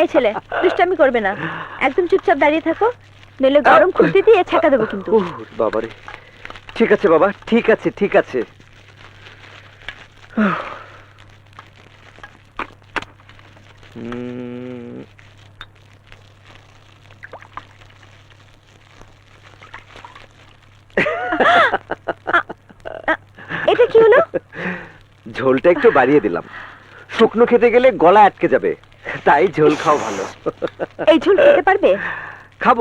এই ছেলে দুষ্টামি করবে না। একদম চুপচাপ দাঁড়িয়ে থাকো। নইলে গরম খুঁটি দিয়ে ছাকা দেবো কিন্তু। বাবারে। ঠিক আছে বাবা ঠিক আছে ঠিক আছে। এটা কি হলো? ঝোলটা একটু বাড়িয়ে দিলাম। শুকনো খেতে গেলে গলা আটকে যাবে। তাই ঝোল খাও ভালো। এই ঝোল খেতে পারবে? খাব।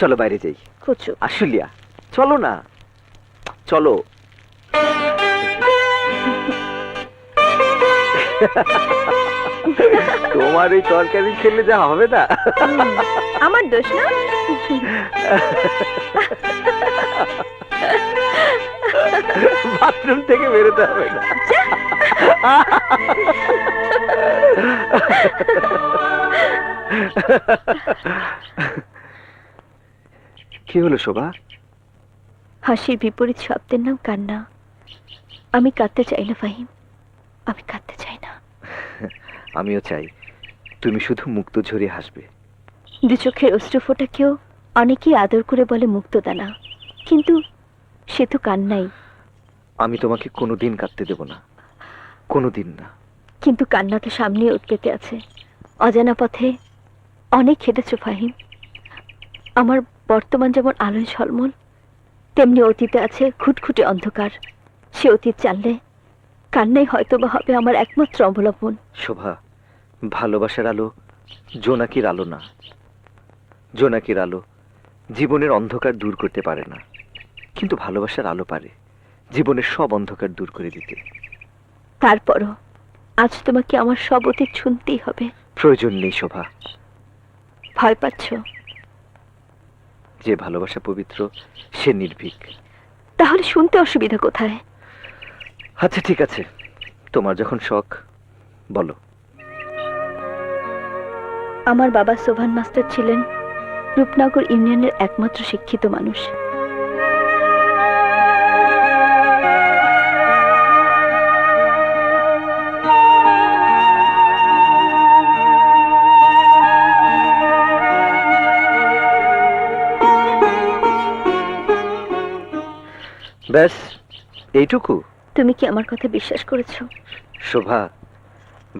চলো বাইরে যাই। কুচু। আশুলিয়া চলো না। চলো। তোমার এই তরকারি খেলে যা হবে না। আমার দোষ না? বাথরুম থেকে বেরোতে হবে না। কি হলো শোভা? হাসির বিপরীত শব্দের নাম কান্না। আমি কাঁদতে চাই না ফাহিম। আমি কাঁদতে চাই না। আমিও চাই তুমি শুধু মুক্ত ঝরিয়ে হাসবে। দু চোখের অশ্রু ফোটাকেও অনেকেই আদর করে বলে মুক্তদানা। কিন্তু সে তো কান্নাই। আমি তোমাকে কোনোদিন কাঁদতে দেব না। কোনোদিন না। কিন্তু কান্না তো সামনে উৎপেতে আছে। অজানা পথে অনেক খেটেছ ফাহিম। আমার বর্তমান যেমন আলোয় ঝলমল তেমনি অতীতে আছে খুটখুটে অন্ধকার। সে অতীত জানলে কান্নাই হয়তো বা হবে আমার একমাত্র অবলম্বন। শোভা ভালোবাসার আলো জোনাকির আলো না। জোনাকির আলো জীবনের অন্ধকার দূর করতে পারে না। কিন্তু ভালোবাসার আলো পারে জীবনের সব অন্ধকার দূর করে দিতে। তারপরও আজ তোমাকে আমার সব অতীত শুনতেই হবে। প্রয়োজন নেই শোভা। ভয় পাচ্ছ? যে ভালোবাসা পবিত্র সে নির্ভীক। তাহলে শুনতে অসুবিধা কোথায়? আচ্ছা ঠিক আছে। তোমার যখন শখ বলো। আমার বাবা সোভান মাস্টার ছিলেন রূপনগর ইউনিয়নের একমাত্র শিক্ষিত মানুষ। ব্যাস এইটুকু। তুমি কি আমার কথা বিশ্বাস করেছ? শোভা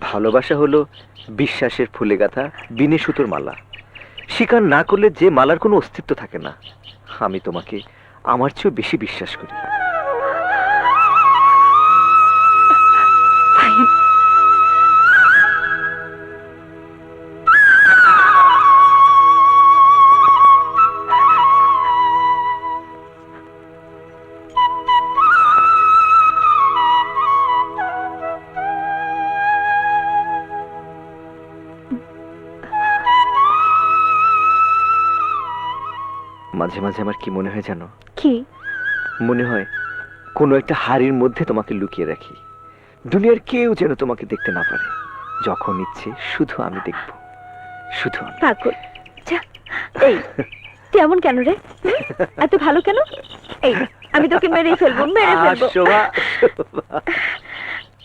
ভালোবাসা হলো বিশ্বাসের ফুলে গাথা বিনে সুতোর মালা। স্বীকার না করলে যে মালার কোনো অস্তিত্ব থাকে না। আমি তোমাকে আমার চেয়েও বেশি বিশ্বাস করি। মাঝে মাঝে আমার কি মনে হয় জানো কি? মনে হয় কোনো একটা হাড়ির মধ্যে তোমাকে লুকিয়ে রাখি। দুনিয়ার কেউ যেন তোমাকে দেখতে না পারে। যখন ইচ্ছে শুধু আমি দেখব। শুধু পাগল। যা এই তুই এমন কেন রে? এত ভালো কেন? এই আমি তোকে মেরেই ফেলব মেরে ফেলব।